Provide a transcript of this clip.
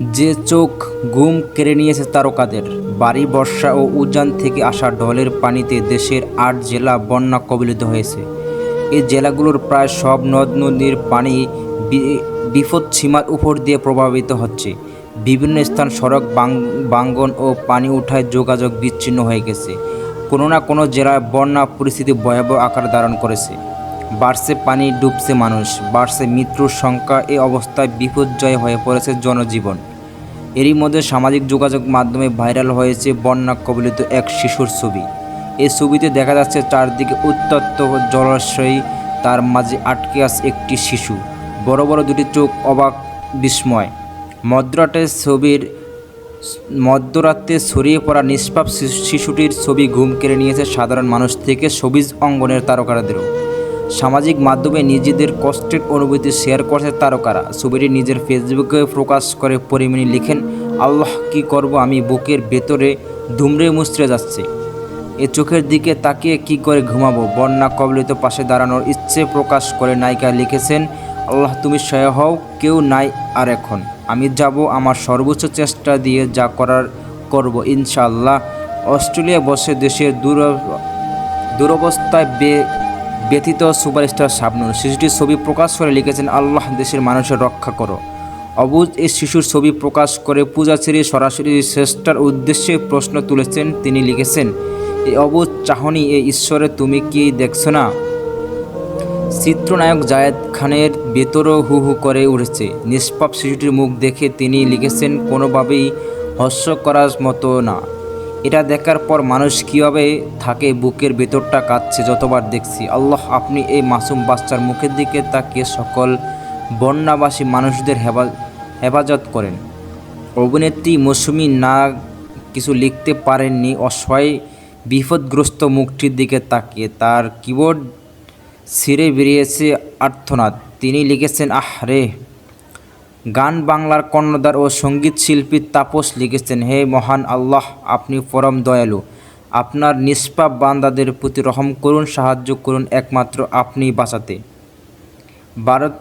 যে চোখ গুম কেড়ে নিয়েছে তারকাদের, বাড়ি, বর্ষা ও উজান থেকে আসা ঢলের পানিতে দেশের আট জেলা বন্যা কবলিত হয়েছে। এই জেলাগুলোর প্রায় সব নদ নদীর পানি বিপদসীমার উপর দিয়ে প্রভাবিত হচ্ছে। বিভিন্ন স্থান সড়ক বাঙ্গন ও পানি উঠায় যোগাযোগ বিচ্ছিন্ন হয়ে গেছে। কোনো না কোনো জেলায় বন্যা পরিস্থিতি ভয়াবহ আকার ধারণ করেছে। বাড়ছে পানি, ডুবছে মানুষ, বাড়ছে মৃত্যুর সংখ্যা এই অবস্থায় বিপর্যয় হয়ে পড়েছে জনজীবন। এরই মধ্যে সামাজিক যোগাযোগ মাধ্যমে ভাইরাল হয়েছে বন্যা কবলিত এক শিশুর ছবি। এই ছবিতে দেখা যাচ্ছে চারদিকে উত্তপ্ত জলাশয়ী, তার মাঝে আটকে আছে একটি শিশু। বড় বড় দুটি চোখ অবাক, বিস্ময়। মদ্রাটের ছবির মধ্যরাতে ছড়িয়ে পড়া নিষ্পাপ শিশুটির ছবি ঘুম কেড়ে নিয়েছে সাধারণ মানুষ থেকে, সবিজ অঙ্গনের তারকারাদেরও সামাজিক মাধ্যমে নিজেদের কষ্টের অনুভূতি শেয়ার করছে তারকারা। ছবিটি নিজের ফেসবুকে প্রকাশ করে পরিমিনী লিখেন, আল্লাহ কি করব আমি বুকের ভেতরে ধুমড়ে মুচড়ে যাচ্ছে। এ চোখের দিকে তাকিয়ে কি করে ঘুমাবো? বন্যা কবলিত পাশে দাঁড়ানোর ইচ্ছে প্রকাশ করে নায়িকা লিখেছেন, আল্লাহ তুমি সহায় হও, কেউ নাই আর এখন। আমি যাব আমার সর্বোচ্চ চেষ্টা দিয়ে যা করার করব ইনশাআল্লাহ। অস্ট্রেলিয়া বসে দেশের দূর দুরবস্থায় বে ব্যথিত সুপারস্টার শাবনুর, শিশুটির ছবি প্রকাশ করে লিখেছেন, আল্লাহ দেশের মানুষের রক্ষা করো। অবুজ এই শিশুর ছবি প্রকাশ করে পূজা ছেড়ে সরাসরি শ্রেষ্ঠার উদ্দেশ্যে প্রশ্ন তুলেছেন, তিনি লিখেছেন, এই অবুজ চাহনি, এই ঈশ্বরে তুমি কি দেখছ না? চিত্রনায়ক জায়েদ খানের ভেতরও হু হু করে উঠেছে। নিষ্পাপ শিশুটির মুখ দেখে তিনি লিখেছেন, কোনোভাবেই হস্য করার মতো না। এটা দেখার পর মানুষ কীভাবে থাকে, বুকের ভেতরটা কাঁদছে যতবার দেখছি। আল্লাহ, আপনি এই মাসুম বাচ্চার মুখের দিকে তাকিয়ে সকল বন্যাবাসী মানুষদের হেফা হেফাজত করেন। অভিনেত্রী মৌসুমী না কিছু লিখতে পারেননি, অসহায়, বিপদগ্রস্ত মুখটির দিকে তাকিয়ে। তার কিবোর্ড ছিঁড়ে বেরিয়েছে আর্থনাদ তিনি লিখেছেন, আহ রে গান বাংলার কর্ণদার ও সংগীত শিল্পী তাপস লিখেছেন, হে মহান আল্লাহ, আপনি পরম দয়ালু। আপনার নিষ্পাপ বান্দাদের প্রতি রহম করুন, সাহায্য করুন, একমাত্র আপনি বাঁচাতে। ভারত